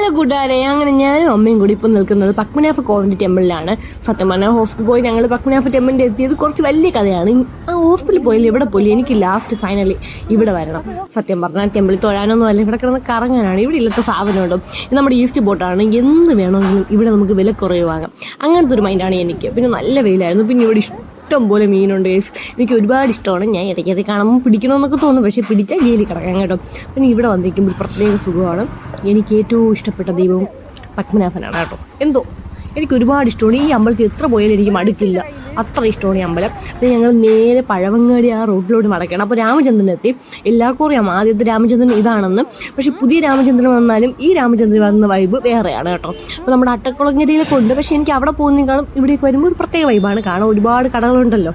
Hello കൂട്ടുകാരെ അങ്ങനെ ഞാനും അമ്മയും കൂടി ഇപ്പം നിൽക്കുന്നത് പത്മനാഭ കോവിഡ് ടെമ്പിളിലാണ്. സത്യം പറഞ്ഞാൽ ഹോസ്പിറ്റൽ പോയി ഞങ്ങൾ പത്മനാഭ ടെമ്പിളിന്റെ എത്തിയത് കുറച്ച് വലിയ കഥയാണ്. ആ ഹോസ്പിറ്റലിൽ പോയില്ല ഇവിടെ പോയില്ല എനിക്ക് ലാസ്റ്റ് ഫൈനലി ഇവിടെ വരണം. സത്യം പറഞ്ഞാൽ ടെമ്പിളിൽ തൊഴാനൊന്നും അല്ല. ഇവിടെ കിടന്ന് കറങ്ങാനാണ്. ഇവിടെ ഇല്ലാത്ത സാധനമുണ്ടും. നമ്മുടെ ഈസ്റ്റ് ബോട്ടാണ്. എന്ത് വേണമെങ്കിലും ഇവിടെ നമുക്ക് വില കുറവ് വാങ്ങാം. അങ്ങനത്തെ ഒരു മൈൻഡാണ് എനിക്ക്. പിന്നെ നല്ല വെയിലായിരുന്നു. പിന്നെ ഇവിടെ ഇഷ്ടം പോലെ മീനുണ്ട് ഗൈസ് എനിക്ക് ഒരുപാട് ഇഷ്ടമാണ്. ഞാൻ ഇടയ്ക്കത് കാണുമ്പോൾ പിടിക്കണമെന്നൊക്കെ തോന്നും. പക്ഷേ പിടിച്ചാൽ ജയിലിൽ കിടക്കാം കേട്ടോ. പിന്നെ ഇവിടെ വന്നിരിക്കുമ്പോൾ ഒരു പ്രത്യേക സുഖമാണ്. എനിക്ക് ഏറ്റവും ഇഷ്ടപ്പെട്ട ദൈവം പത്മനാഭനാണ് കേട്ടോ. എന്തോ? എനിക്ക് ഒരുപാട് ഇഷ്ടമാണ്. ഈ അമ്പലത്തിൽ എത്ര പോയാലും എനിക്ക് മടുക്കില്ല. അത്ര ഇഷ്ടമാണ് ഈ അമ്പലം. പിന്നെ ഞങ്ങൾ നേരെ പഴവങ്ങാടി ആ റോഡിലോട്ട് മടക്കണം. അപ്പോൾ രാമചന്ദ്രൻ എത്തി. എല്ലാവർക്കും അറിയാം ആദ്യത്തെ രാമചന്ദ്രൻ ഇതാണെന്ന്. പക്ഷേ പുതിയ രാമചന്ദ്രൻ വന്നാലും ഈ രാമചന്ദ്രൻ വന്ന വൈബ് വേറെയാണ് കേട്ടോ. അപ്പോൾ നമ്മുടെ അട്ടക്കുളങ്ങരയിലൊക്കെ ഉണ്ട്. പക്ഷേ എനിക്ക് അവിടെ പോകുന്നതിനേക്കാളും ഇവിടേക്ക് വരുമ്പോൾ ഒരു പ്രത്യേക വൈബാണ് കാണാൻ ഒരുപാട് കടകളുണ്ടല്ലോ.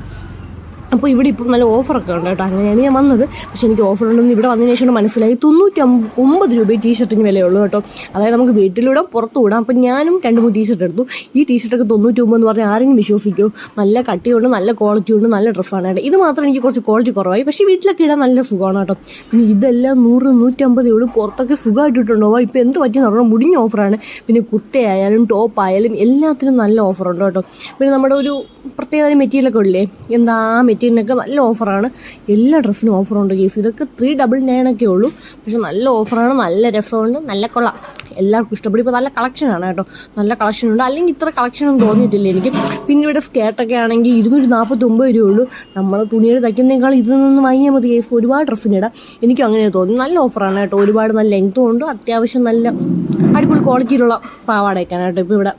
അപ്പോൾ ഇവിടെ ഇപ്പം നല്ല ഓഫറൊക്കെ ഉണ്ട് കേട്ടോ. അങ്ങനെയാണ് ഞാൻ വന്നത്. പക്ഷേ എനിക്ക് ഓഫർ ഉണ്ടെന്ന് ഇവിടെ വന്നതിന് ശേഷം മനസ്സിലായി തൊണ്ണൂറ്റി ഒമ്പ- ഒമ്പത് രൂപ ടീ ഷർട്ടിന് വിലയുള്ളൂ കേട്ടോ. അതായത് നമുക്ക് വീട്ടിലൂടാം പുറത്തു വിടാം. അപ്പം ഞാനും രണ്ട് മൂന്ന് ടീഷർട്ട് എടുത്തു. ഈ ടീഷർട്ടൊക്കെ തൊണ്ണൂറ്റി ഒമ്പത് എന്ന് പറഞ്ഞാൽ ആരെങ്കിലും വിശ്വസിക്കുമോ നല്ല കട്ടിയുണ്ട് നല്ല ക്വാളിറ്റി ഉണ്ട് നല്ല ഡ്രസ്സാണ് കേട്ടോ. ഇത് മാത്രം എനിക്ക് കുറച്ച് ക്വാളിറ്റി കുറവായി. പക്ഷേ വീട്ടിലൊക്കെ ഇടാൻ നല്ല സുഖമാണ് കേട്ടോ. പിന്നെ ഇതെല്ലാം നൂറ് നൂറ്റമ്പത് ഉള്ളൂ. പുറത്തൊക്കെ സുഖമായിട്ട് ഇട്ടുണ്ടാവുക ഇപ്പോൾ എന്ത് പറ്റിയെന്ന് പറഞ്ഞാൽ മുടിഞ്ഞ ഓഫറാണ് പിന്നെ കുർത്തയായാലും ടോപ്പ് ആയാലും എല്ലാത്തിനും നല്ല ഓഫറുണ്ട് കേട്ടോ. പിന്നെ നമ്മുടെ ഒരു പ്രത്യേക മെറ്റീരിയലൊക്കെ ഇല്ലേ എന്താ ആ മെറ്റീരിയലിനൊക്കെ നല്ല ഓഫറാണ്. എല്ലാ ഡ്രസ്സിനും ഓഫറുണ്ട് കേസ് ഇതൊക്കെ ത്രീ ഡബിൾ നയൻ ഒക്കെ ഉള്ളൂ. പക്ഷെ നല്ല ഓഫറാണ് നല്ല രസമുണ്ട് നല്ല കൊള്ളാം. എല്ലാവർക്കും ഇഷ്ടപ്പെടും. ഇപ്പോൾ നല്ല കളക്ഷനാണ് കേട്ടോ. നല്ല കളക്ഷൻ ഉണ്ട്. അല്ലെങ്കിൽ ഇത്ര കളക്ഷൻ ഒന്നും തോന്നിയിട്ടില്ല എനിക്ക്. പിന്നെ ഇവിടെ സ്കേർട്ടൊക്കെ ആണെങ്കിൽ ഇരുന്നൂറ്റി നാൽപ്പത്തൊമ്പത് രൂപ ഉള്ളൂ. നമ്മൾ തുണിയുടെ തയ്ക്കുന്നതിനേക്കാൾ ഇതിൽ നിന്ന് വാങ്ങിയാൽ മതി കേസ് ഒരുപാട് ഡ്രസ്സിനിടാം എനിക്ക് അങ്ങനെ തോന്നി നല്ല ഓഫറാണ് കേട്ടോ. ഒരുപാട് നല്ല ലെങ്ത്തും ഉണ്ട്. അത്യാവശ്യം നല്ല അടിപൊളി ക്വാളിറ്റിയിലുള്ള പാവാടയൊക്കെയാണ് കേട്ടോ ഇപ്പോൾ ഇവിടെ.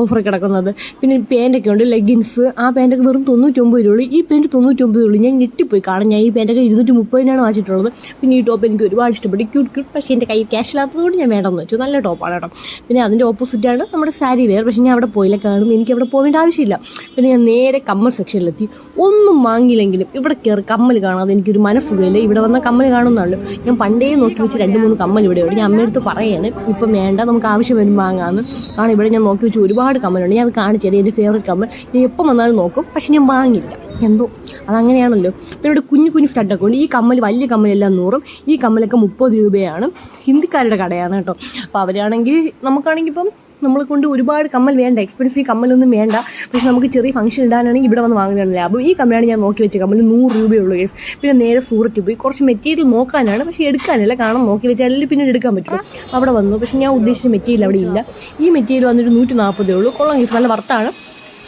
ഓഫർ കിടക്കുന്നത്. പിന്നെ പാന്റൊക്കെ ഉണ്ട് ലെഗിൻസ്. ആ പാന്റൊക്കെ വെറും തൊണ്ണൂറ്റൊമ്പത് രൂപ ഉള്ളൂ ഈ പാന്റ് തൊണ്ണൂറ്റൊമ്പത് ഉള്ളൂ ഞാൻ ഞെട്ടിപ്പോയി. കാരണം ഞാൻ ഈ പാന്റൊക്കെ ഇരുന്നൂറ്റി മുപ്പതിനാണ് വാങ്ങിച്ചിട്ടുള്ളത്. പിന്നെ ഈ ടോപ്പ് എനിക്ക് ഒരുപാട് ഇഷ്ടപ്പെട്ടു. ക്യൂട്ട് ക്യൂട്ട് പക്ഷേ എന്റെ കയ്യിൽ ക്യാഷ് ഇല്ലാത്തതുകൊണ്ട് ഞാൻ വേണമെന്ന് വെച്ചു. നല്ല ടോപ്പാണ് കേട്ടോ. പിന്നെ അതിന്റെ ഓപ്പോസിറ്റാണ് നമ്മുടെ സാരി വെയർ പക്ഷേ ഞാൻ അവിടെ പോയില്ല. കാണും എനിക്ക് അവിടെ പോകേണ്ട ആവശ്യമില്ല. പിന്നെ ഞാൻ നേരെ കമ്മൽ സെക്ഷനിലെത്തി ഒന്നും വാങ്ങിയില്ലെങ്കിലും ഇവിടെ കയറി കമ്മൽ കാണാതെ എനിക്കൊരു മനസ്സുഖമില്ല ഇവിടെ വന്ന കമ്മൽ കാണുന്നുള്ളൂ ഞാൻ പണ്ടേ നോക്കി വെച്ച് രണ്ട് മൂന്ന് കമ്മൽ ഇവിടെ ഉണ്ട്. ഞാൻ അമ്മയടുത്ത് പറയാണ് ഇപ്പം വേണ്ട നമുക്ക് ആവശ്യം വരും വാങ്ങാമെന്ന് ആണ് ഇവിടെ ഞാൻ നോക്കി വെച്ച് ഒരുപാട് കമ്മലുണ്ട്. ഞാൻ അത് കാണിച്ചത് എന്റെ ഫേവറേറ്റ് കമ്മൽ. ഞാൻ എപ്പോൾ വന്നാലും നോക്കും. പക്ഷെ ഞാൻ വാങ്ങില്ല എന്തോ? അതങ്ങനെയാണല്ലോ. പിന്നെ കുഞ്ഞു കുഞ്ഞു സ്റ്റഡൊക്കെ ഉണ്ട്. ഈ കമ്മൽ വലിയ കമ്മലെല്ലാം നൂറും. ഈ കമ്മലൊക്കെ മുപ്പത് രൂപയാണ്. ഹിന്ദിക്കാരുടെ കടയാണ് കേട്ടോ. അപ്പോൾ അവരാണെങ്കിൽ നമുക്കാണെങ്കിൽ ഇപ്പം നമ്മളെ കൊണ്ട് ഒരുപാട് കമ്മൽ വേണ്ട എക്സ്പെൻസീവ് കമ്മലൊന്നും വേണ്ട. പക്ഷെ നമുക്ക് ചെറിയ ഫംഗ്ഷൻ ഇടാനാണെങ്കിൽ ഇവിടെ വന്ന് വാങ്ങുന്നതാണ് അപ്പോൾ ഈ കമ്മലാണ് ഞാൻ നോക്കി വെച്ച കമ്മൽ നൂറ് രൂപയുള്ളൂ കേസ് പിന്നെ നേരെ സൂറത്തിൽ പോയി. കുറച്ച് മെറ്റീരിയൽ നോക്കാനാണ് പക്ഷേ എടുക്കാനല്ല കാണാൻ നോക്കി വെച്ചാൽ പിന്നെ എടുക്കാൻ പറ്റും അവിടെ വന്നു. പക്ഷെ ഞാൻ ഉദ്ദേശിച്ച മെറ്റീരിയൽ അവിടെ ഇല്ല. ഈ മെറ്റീരിയൽ വന്നിട്ട് നൂറ്റി നാൽപ്പതേ ഉള്ളൂ. കൊള്ളാം കേസ് നല്ല വർത്താണ്.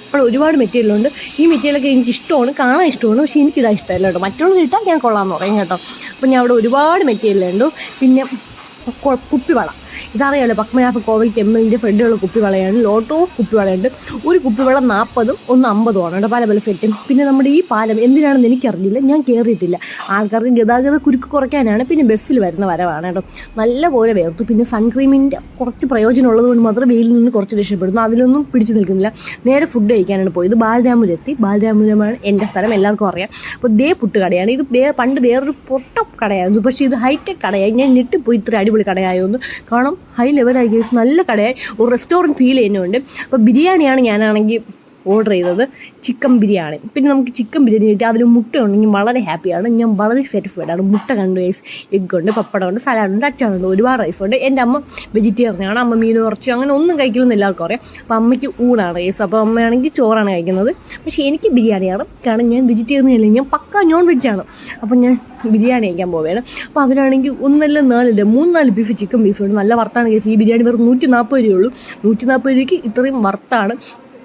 അപ്പോൾ ഒരുപാട് മെറ്റീരിയലുണ്ട് ഈ മെറ്റീരിയലൊക്കെ എനിക്ക് ഇഷ്ടമാണ് കാണാൻ ഇഷ്ടമാണ്. പക്ഷേ എനിക്കിടാൻ ഇഷ്ടമല്ല കേട്ടോ. മറ്റുള്ളവർ ഇട്ടാൽ ഞാൻ കൊള്ളാമെന്ന് പറയും കേട്ടോ. അപ്പോൾ ഞാൻ അവിടെ ഒരുപാട് മെറ്റീരിയൽ മെറ്റീരിയലുണ്ട് പിന്നെ കുപ്പി കുപ്പിവള ഇതറിയാലോ പത്മനാഭ കോവിൽ ടെമ്പിളിന്റെ ഫ്രണ്ടിലുള്ള കുപ്പിവളയാണ് ലോട്ട് ഓഫ് കുപ്പിവളയുണ്ട് ഒരു കുപ്പിവള നാൽപ്പതും ഒന്ന് അമ്പതും ആണ് കേട്ടോ പല പല സെറ്റും പിന്നെ നമ്മുടെ ഈ പാലം എന്തിനാണെന്ന് എനിക്കറിഞ്ഞില്ല ഞാൻ കയറിയിട്ടില്ല ആൾക്കാർക്ക് ഗതാഗത കുരുക്ക് കുറയ്ക്കാനാണ് പിന്നെ ബസ്സിൽ വരുന്ന വരവാണ് കേട്ടോ. നല്ലപോലെ വേർത്തു. പിന്നെ സൺക്രീമിന്റെ കുറച്ച് പ്രയോജനമുള്ളത് കൊണ്ട് മാത്രം വെയിലിൽ നിന്ന് കുറച്ച് രക്ഷപ്പെടുന്നു. അതിലൊന്നും പിടിച്ചു നിൽക്കുന്നില്ല. നേരെ ഫുഡ് കഴിക്കാനാണ് പോയത്. ബാലരാമുരത്തി ബാലരാമുരമാണ് എന്റെ സ്ഥലം എല്ലാവർക്കും അറിയാം. അപ്പോൾ ദേ പുട്ട് കടയാണ് ഇത് ദേ പണ്ട് വേറൊരു പൊട്ട കടയായിരുന്നു. പക്ഷേ ഇത് ഹൈടെക് കടയായി. ഞാൻ ഞെട്ടിപ്പോയി. ഇത്ര അടിപൊളി കടയായിരുന്നു കാരണം ഹൈ ലെവലായി ഗൈസ് നല്ല കടയായി. ഒരു റെസ്റ്റോറന്റ് ഫീൽ ചെയ്യുന്നുണ്ട്. അപ്പോൾ ബിരിയാണിയാണ് ഞാനാണെങ്കിൽ ഓർഡർ ചെയ്തത് ചിക്കൻ ബിരിയാണി. പിന്നെ നമുക്ക് ചിക്കൻ ബിരിയാണി കിട്ടി. അതിൽ മുട്ട ഉണ്ടെങ്കിൽ വളരെ ഹാപ്പിയാണ് ഞാൻ വളരെ സാറ്റിസ്ഫൈഡ് ആണ്. മുട്ട കണ്ട് റൈസ് എഗ് ഉണ്ട് പപ്പടം ഉണ്ട് സലാഡ് ഉണ്ട് അച്ചാറുണ്ട് ഒരുപാട് ഉണ്ട്. എന്റെ അമ്മ വെജിറ്റേറിയനാണ് അമ്മ മീൻ കുറച്ച് അങ്ങനെ ഒന്നും കഴിക്കില്ലെന്ന് എല്ലാവർക്കും അറിയാം. അപ്പോൾ അമ്മയ്ക്ക് ഊണാണ് റൈസ് അപ്പോൾ അമ്മയാണെങ്കിൽ ചോറാണ് കഴിക്കുന്നത്. പക്ഷേ എനിക്ക് ബിരിയാണിയാണ് കാരണം ഞാൻ വെജിറ്റേറിയൻ അല്ല? ഞാൻ പക്ക നോൺ വെജാണ് അപ്പോൾ ഞാൻ ബിരിയാണി കഴിക്കാൻ പോവുകയാണ്. അപ്പോൾ അതിനാണെങ്കിൽ ഒന്നല്ല നാലില്ല മൂന്ന് നാല് പീസ് ചിക്കൻ ബീഫ് ഉണ്ട്. നല്ല വർത്താണ് കേസ് ഈ ബിരിയാണി വെറും നൂറ്റി നാൽപ്പത് രൂപയുള്ളൂ നൂറ്റി നാൽപ്പത് രൂപയ്ക്ക് ഇത്രയും വർത്താണ്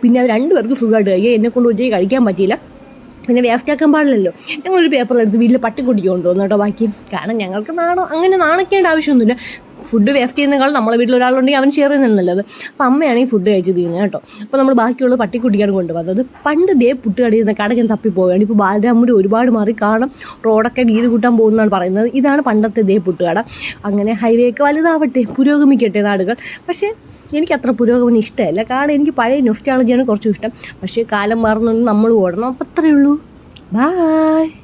പിന്നെ രണ്ട് പേർക്ക് സുഖമായിട്ട് കഴിയുക എന്നെ കൊണ്ട് ഉച്ചയ്ക്ക് കഴിക്കാൻ പറ്റിയില്ല. പിന്നെ വേസ്റ്റാക്കാൻ പാടില്ലല്ലോ. ഞങ്ങളൊരു പേപ്പറിലെടുത്ത് വീട്ടിൽ പട്ടിക്കുട്ടിക്ക് കൊണ്ടുവന്നു കേട്ടോ ബാക്കി. കാരണം ഞങ്ങൾക്ക് നാണോ അങ്ങനെ നാണക്കേണ്ട ആവശ്യമൊന്നുമില്ല. ഫുഡ് വേസ്റ്റ് ചെയ്യുന്നതിനേക്കാൾ നമ്മളെ വീട്ടിൽ ഒരാളുണ്ടെങ്കിൽ അവൻ ഷെയർ ചെയ്യുന്നത് നല്ലത്. അമ്മയാണ് ഈ ഫുഡ് കഴിച്ച് തീരുന്നത് കേട്ടോ. അപ്പോൾ നമ്മൾ ബാക്കിയുള്ള പട്ടിക്കുട്ടിക്കാണ് കൊണ്ടുവന്നത് പണ്ട് ദേ പുട്ട് കടിയുന്ന കട ഞാൻ തപ്പി പോവുകയാണ്. ഇപ്പോൾ ബാലരാമൂര് ഒരുപാട് മാറി കാണും. റോഡൊക്കെ വീതി കൂട്ടാൻ പോകുന്നതാണ് പറയുന്നത്. ഇതാണ് പണ്ടത്തെ ദേ പുട്ടുകട അങ്ങനെ ഹൈവേ ഒക്കെ വലുതാവട്ടെ പുരോഗമിക്കട്ടെ നാടുകൾ. പക്ഷേ എനിക്ക് അത്ര പുരോഗമനം ഇഷ്ടമല്ല. കാരണം എനിക്ക് പഴയ നൊസ്റ്റാളജിയാണ് കുറച്ചും ഇഷ്ടം. പക്ഷേ കാലം മാറുന്നുണ്ട് നമ്മൾ ഓടണം. അപ്പം അത്രയേ ഉള്ളൂ. ബായ്